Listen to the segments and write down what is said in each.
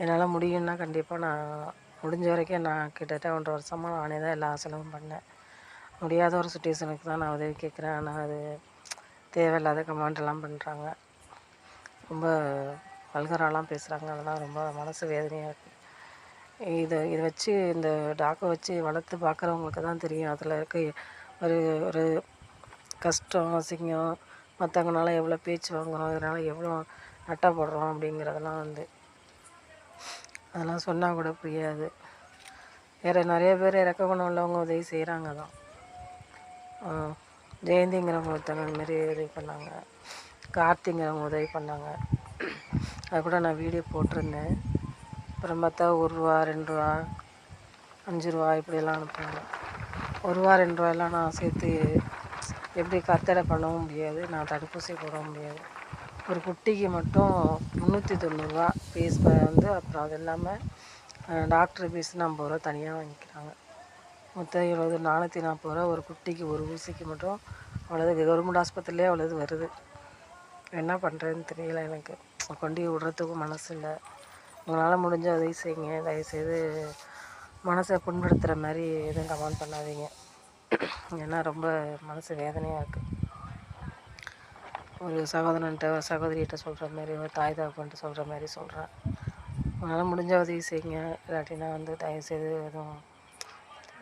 என்னால் முடியும்னா கண்டிப்பாக நான் முடிஞ்ச வரைக்கும் நான் கிட்டத்தட்ட ஒன்றரை வருஷமாக நானே தான் எல்லா செலவும் பண்ணேன். முடியாத ஒரு சுச்சுவேஷனுக்கு தான் நான் உதவி கேட்குறேன். ஆனால் அது தேவையில்லாத கமெண்ட்லாம் பண்ணுறாங்க ரொம்ப வல்கராலாம் பேசுகிறாங்க அதெல்லாம் ரொம்ப மனசு வேதனையாக இருக்குது இதை இதை வச்சு இந்த டாக்கை வச்சு வளர்த்து பார்க்குறவங்களுக்கு தான் தெரியும். அதில் இருக்க ஒரு ஒரு கஷ்டம் அசிங்கம் மற்றவங்கனால எவ்வளோ பேச்சு வாங்குறோம் இதனால் எவ்வளோ நட்டப்படுறோம் அப்படிங்கிறதெல்லாம் வந்து அதெல்லாம் சொன்னால் கூட புரியாது. வேறு நிறைய பேர் இறக்க குணம் உள்ளவங்க உதவி செய்கிறாங்க தான் ஜெயந்திங்கிறவங்க ஒருத்தவங்க மாரி உதவி பண்ணாங்க. கார்த்திங்கிறவங்க உதவி பண்ணாங்க. அது கூட நான் வீடியோ போட்டிருந்தேன். அப்புறம் பார்த்தா ஒரு ரூபா ரெண்டு ரூபா அஞ்சு ரூபா இப்படியெல்லாம் அனுப்புவாங்க. ஒரு ரூபா ரெண்டு ரூபாயெல்லாம் நான் சேர்த்து எப்படி கத்தடை பண்ணவும் முடியாது நான் தடுப்பூசி போடவும் முடியாது. ஒரு குட்டிக்கு மட்டும் முந்நூற்றி தொண்ணூறுரூவா ஃபீஸ் வந்து அப்புறம் அது இல்லாமல் டாக்டர் ஃபீஸ் ஐம்பது ரூபா தனியாக வாங்கிக்கிறாங்க. மொத்தம் இருபது நானூற்றி நாற்பது ரூபா ஒரு குட்டிக்கு ஒரு ஊசிக்கு மட்டும் அவ்வளோது கவர்மெண்ட் ஆஸ்பத்திரிலே அவ்வளோது வருது. என்ன பண்ணுறதுன்னு தெரியல எனக்கு. கொண்டு விடுறதுக்கும் விட்றதுக்கும் மனசு இல்லை. உங்களால் முடிஞ்ச உதவி செய்யுங்க. தயவுசெய்து மனசை புண்படுத்துகிற மாதிரி எதுவும் கமெண்ட் பண்ணாதீங்க. ஏன்னா ரொம்ப மனசு வேதனையாக இருக்குது ஒரு சகோதரன்ட்ட ஒரு சகோதரிகிட்ட சொல்கிற மாதிரி ஒரு தாய் தகப்பன்ட்டு சொல்கிற மாதிரி சொல்கிறேன் உங்களால் முடிஞ்ச உதவி செய்யுங்க. இல்லாட்டினா வந்து தயவுசெய்து எதுவும்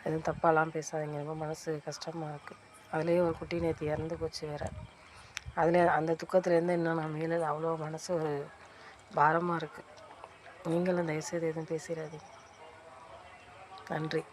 எதுவும் தப்பாலாம் பேசாதீங்க. ரொம்ப மனசு கஷ்டமாக இருக்குது அதுலேயே ஒரு குட்டி நேற்று இறந்து போச்சு வேறு. அதில் அந்த துக்கத்துலேருந்து இன்னும் நான் மேலே அவ்வளோ மனசு ஒரு பாரமாக இருக்குது நீங்களும் தயவுசெய்து எதுவும் பேசிடாதீங்க. நன்றி.